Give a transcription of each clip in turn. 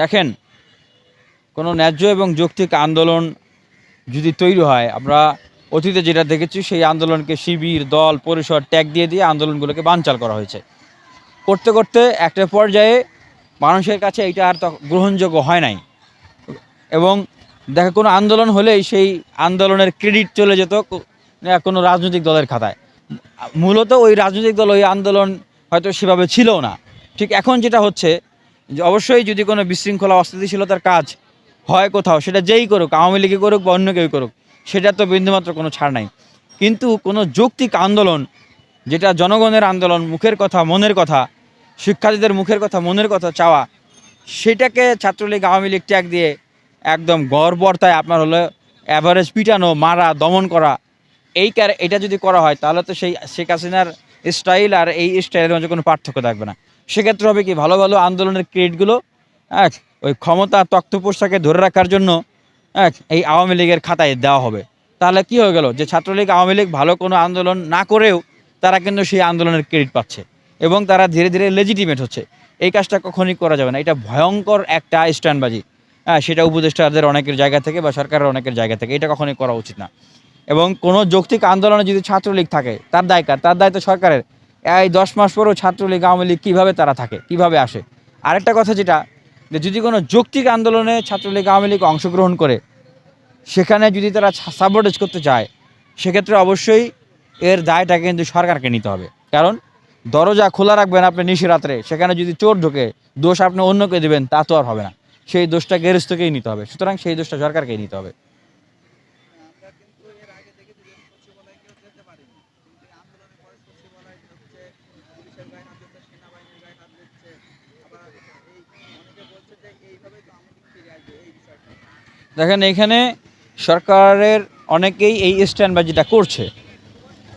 দেখেন, কোনো ন্যায্য এবং যৌক্তিক আন্দোলন যদি তৈরি হয়, আমরা অতীতে যেটা দেখেছি, সেই আন্দোলনকে শিবির, দল, পরিষদ ট্যাগ দিয়ে দিয়ে আন্দোলনগুলোকে বানচাল করা হয়েছে। করতে করতে একটা পর্যায়ে মানুষের কাছে এটা আর গ্রহণযোগ্য হয় নাই। এবং দেখা কোনো আন্দোলন হলেই সেই আন্দোলনের ক্রেডিট চলে যেত কোনো রাজনৈতিক দলের খাতায়। মূলত ওই রাজনৈতিক দল ওই আন্দোলন হয়তো সেভাবে ছিল না। ঠিক এখন যেটা হচ্ছে অবশ্যই যদি কোনো বিশৃঙ্খলা, অস্থিতিশীলতার কাজ হয় কোথাও, সেটা যেই করুক, আওয়ামী লীগই করুক বা অন্য কেউ করুক, সেটা তো বিন্দুমাত্র কোনো ছাড় নাই। কিন্তু কোনো যৌক্তিক আন্দোলন, যেটা জনগণের আন্দোলন, মুখের কথা, মনের কথা, শিক্ষার্থীদের মুখের কথা, মনের কথা চাওয়া, সেটাকে ছাত্রলীগ, আওয়ামী লীগ ট্যাগ দিয়ে একদম গড়বর্তায় আপনার হলো অ্যাভারেজ পিটানো, মারা, দমন করা এই ক্যার এটা যদি করা হয়, তাহলে তো সেই, শেখ হাসিনার স্টাইল আর এই স্টাইলের মধ্যে কোনো পার্থক্য থাকবে না। সেক্ষেত্রে হবে কি, ভালো ভালো আন্দোলনের ক্রেডিটগুলো, এক, ওই ক্ষমতা তক্তপোষটাকে ধরে রাখার জন্য, এক, এই আওয়ামী লীগের খাতায় দেওয়া হবে। তাহলে কি হয়ে গেল যে ছাত্রলীগ, আওয়ামী লীগ ভালো কোনো আন্দোলন না করেও তারা কিন্তু সেই আন্দোলনের ক্রেডিট পাচ্ছে এবং তারা ধীরে ধীরে লেজিটিমেট হচ্ছে। এই কাজটা কখনই করা যাবে না। এটা ভয়ঙ্কর একটা স্ট্যান্ডবাজি হ্যাঁ সেটা উপদেষ্টাদের অনেকের জায়গা থেকে বা সরকারের অনেকের জায়গা থেকে। এটা কখনোই করা উচিত না। এবং কোনো যৌক্তিক আন্দোলনে যদি ছাত্রলীগ থাকে, তার দায়কার, তার দায়িত্ব সরকারের, এই দশ মাস পরেও ছাত্রলীগ, আওয়ামী লীগ কীভাবে তারা থাকে, কীভাবে আসে? আরেকটা কথা যেটা, যে যদি কোনো যৌক্তিক আন্দোলনে ছাত্রলীগ, আওয়ামী লীগ অংশগ্রহণ করে, সেখানে যদি তারা সাবোটেজ করতে চায়, সেক্ষেত্রে অবশ্যই এর দায়টা কিন্তু সরকারকে নিতে হবে। কারণ দরজা খোলা রাখবেন আপনি নিশিরাত্রে, সেখানে যদি চোর ঢোকে, দোষ আপনি অন্যকে দেবেন, তা তো আর হবে না। সেই দোষটা গেরস্থকেই নিতে হবে। সুতরাং সেই দোষটা সরকারকেই নিতে হবে আমরা কিন্তু এর আগে দেখেছি যে সচিবালয় কেউ যেতে পারেনি কিন্তু এই আন্দোলনের পরে সচিবালয় হচ্ছে পুলিশের গায়ে হাত দিচ্ছে সেনাবাহিনীর গায়ে হাত দিচ্ছে আবার এই অনেকে বলছে যে এইভাবেই তো আমাদের ফিরে আসবে এই বিষয়টা দেখেন এখানে সরকারের অনেকেই এই স্ট্যান্ডবাজিটা করছে।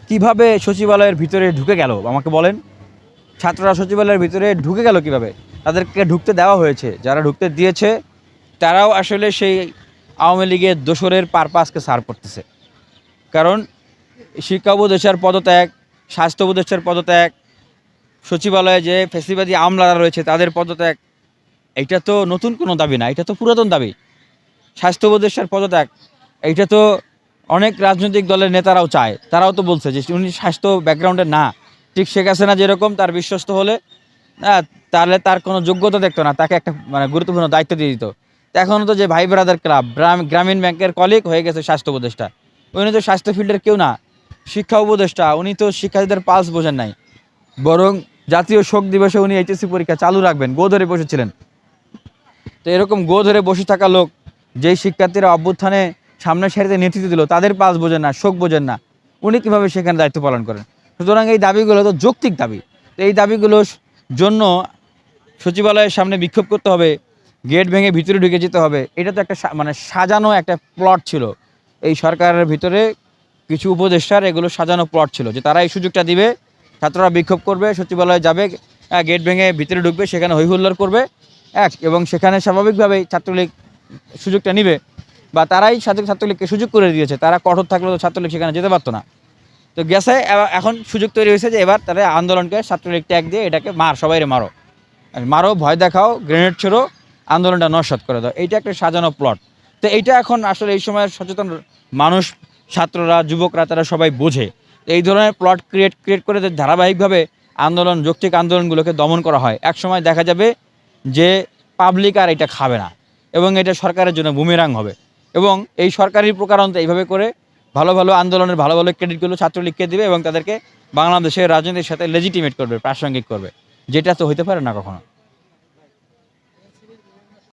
কীভাবে সচিবালয়ের ভিতরে ঢুকে গেল? আমাকে বলেন। ছাত্ররা সচিবালয়ের ভিতরে ঢুকে গেল কীভাবে? তাদেরকে ঢুকতে দেওয়া হয়েছে। যারা ঢুকতে দিয়েছে, তারাও আসলে সেই আওয়ামী লীগের দোসরের পারপাসকে সার করতেছে। কারণ শিক্ষা উপদেষ্টার পদত্যাগ স্বাস্থ্য উপদেষ্টার পদত্যাগ, সচিবালয়ে যে ফেসিবাদী আমলারা রয়েছে, তাদের পদত্যাগ এটা তো নতুন কোনো দাবি না, এটা তো পুরাতন দাবি। স্বাস্থ্য উপদেষ্টার পদত্যাগ। এইটা তো অনেক রাজনৈতিক দলের নেতারাও চায়। তারাও তো বলছে যে উনি স্বাস্থ্য ব্যাকগ্রাউন্ডে না। ঠিক শেখ হাসিনা যেরকম তার বিশ্বস্ত হলে আহ, তাহলে তার কোনো যোগ্যতা দেখতো না। তাকে একটা মানে গুরুত্বপূর্ণ দায়িত্ব দিয়ে দিত। তো এখন তো যে ভাই ব্রাদার ক্লাব গ্রাম- গ্রামীণ ব্যাংকের কলিগ হয়ে গেছে স্বাস্থ্য উপদেষ্টা। উনি তো স্বাস্থ্য ফিল্ডের কেউ না। শিক্ষা উপদেষ্টা উনি তো শিক্ষার্থীদের পালস বোঝেন নাই। বরং জাতীয় শোক দিবসে উনি এইচএসসি পরীক্ষা চালু রাখবেন। গো ধরে বসেছিলেন। তো এরকম গো ধরে বসে থাকা লোক যেই শিক্ষার্থীরা অভ্যুত্থানে সামনের সারিতে নেতৃত্ব দিল, তাদের পাস বোঝেন না, শোক বোঝেন না, উনি কীভাবে সেখানে দায়িত্ব পালন করেন? সুতরাং এই দাবিগুলো তো যৌক্তিক দাবি। তো এই দাবিগুলোর জন্য সচিবালয়ের সামনে বিক্ষোভ করতে হবে, গেট ভেঙে ভিতরে ঢুকে যেতে হবে। এটা তো একটা মানে সাজানো একটা প্লট ছিল। এই সরকারের ভিতরে কিছু উপদেষ্টার এগুলো সাজানো প্লট ছিল যে তারা এই সুযোগটা দিবে, ছাত্ররা বিক্ষোভ করবে, সচিবালয়ে যাবে গেট ভেঙে ভিতরে ঢুকবে, সেখানে হৈহুল্লোর করবে। এক, এবং সেখানে স্বাভাবিকভাবেই ছাত্রলীগ সুযোগটা নিবে বা তারাই ছাত্র ছাত্রলীগকে সুযোগ করে দিয়েছে, তারা কঠোর থাকলে তো ছাত্রলীগ সেখানে যেতে পারতো না। তো গেছে এখন সুযোগ তৈরি হয়েছে যে এবার তারা আন্দোলনকে ছাত্রলীগ ট্যাগ দিয়ে এটাকে মার সবাইরে মারো। মারো, ভয় দেখাও, গ্রেনেড ছোড়ো, আন্দোলনটা নস্বাত করে দাও। এইটা একটা সাজানো প্লট তো এইটা এখন আসলে এই সময় সচেতন মানুষ, ছাত্ররা, যুবকরা, তারা সবাই বোঝে। এই ধরনের প্লট ক্রিয়েট ক্রিয়েট করে ধারাবাহিকভাবে আন্দোলন, যৌক্তিক আন্দোলনগুলোকে দমন করা হয়। এক সময় দেখা যাবে যে পাবলিক আর এটা খাবে না। এবং এটা সরকারের জন্য বুমেরাং হবে। এবং এই সরকারি প্রকারান্ত এইভাবে করে ভালো ভালো আন্দোলনের ভালো ভালো ক্রেডিটগুলো ছাত্রলীগকে দেবে এবং তাদেরকে বাংলাদেশের রাজনীতির সাথে লেজিটিমেট করবে, প্রাসঙ্গিক করবে। যেটা তো হইতে পারে না কখনো।